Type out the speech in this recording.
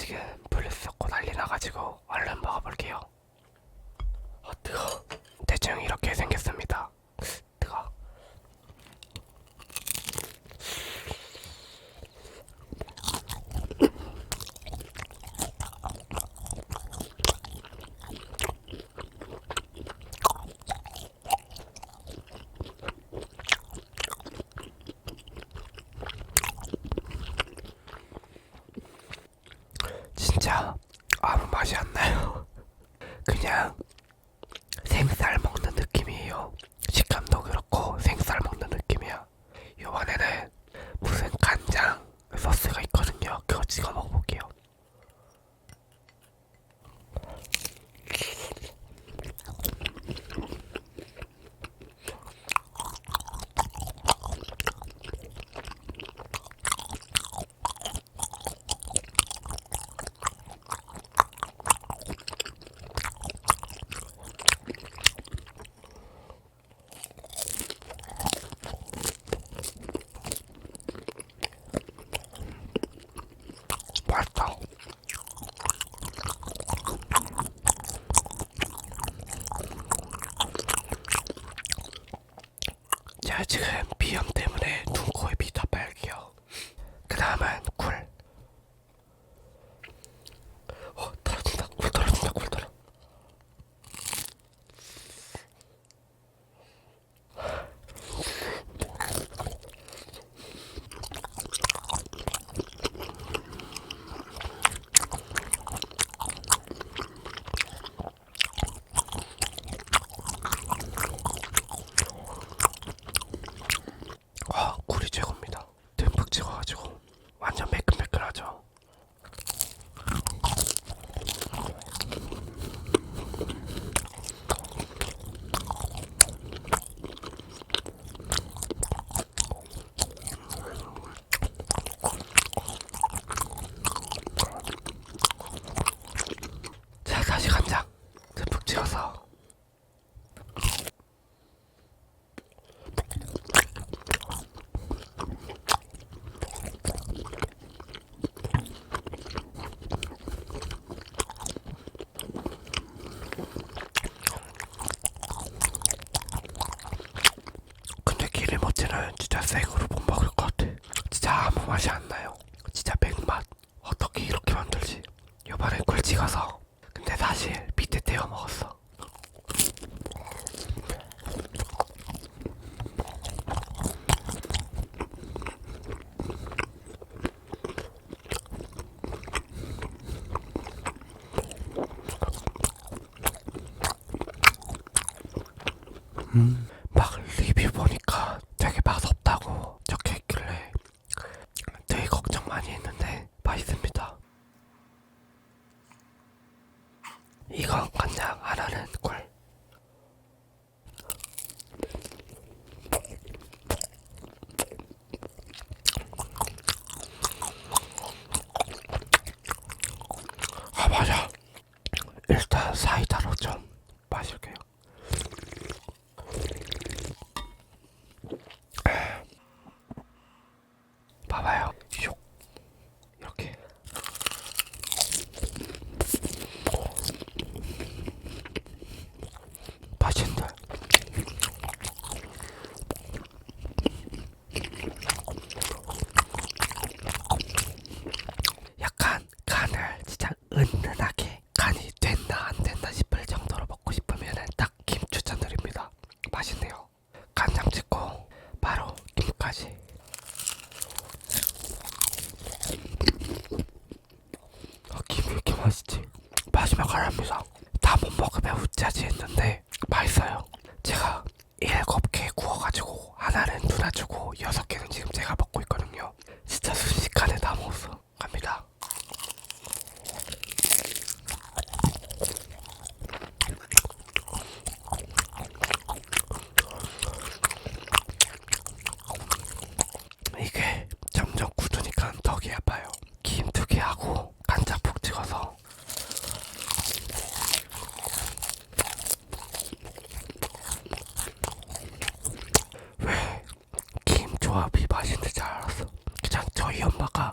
지금 불 쏟고 난리 나가지고 얼른 먹어볼게요. 어 뜨거. 대충 이렇게 생겼습니다. 뜨거. 진짜 아무 맛이 안 나요. 그냥 생쌀 먹는 느낌이에요. 식감도 그렇고 생쌀 먹는 느낌이야. 요번에는 무슨 간장 소스가 있거든요. 그거 찍어 먹어볼게요. 맛있다. 지금 비염 때문에 눈, 코, 입이 다 빨개요. 그 다음은 굴. 어, 떨어진다. 굴 떨어진다. 굴 떨어. 아, 굴이 최고입니다. 듬뿍 찍어가지고 완전 매끈매끈하죠. 자, 다시 간장 듬뿍 찍어서 근데 기리모찌는 생으로 못 먹을 것 같아. 진짜 아무 맛이 안 나요. 진짜 백맛. 어떻게 이렇게 만들지? 요번에 굴 찍어서. 근데 사실 밑에 떼어 먹었어. 막 리뷰 보니까 되게 맛없다고 적혀 있길래 되게 걱정 많이 했는데 맛있습니다. 이건 간장 하나는 꿀. 아 맞아. 일단 사이다로 좀 마실게요. 봐봐요. 슉. 이렇게. 맛있는데. 약간 간을 진짜 은은하게 간이 됐나 안 됐나 싶을 정도로 먹고 싶으면은 딱김 추천드립니다. 맛있네요. 간장 찍고 바로 김까지. 아, 김이 왜 이렇게 맛있지? 마지막 가랍니다. 다 못 먹으면 웃자지 했는데 맛있어요. 제가 일곱 개 구워가지고 하나는 누나 주고 여섯 조합이 맛있는 줄 알았어. 그냥 저희 엄마가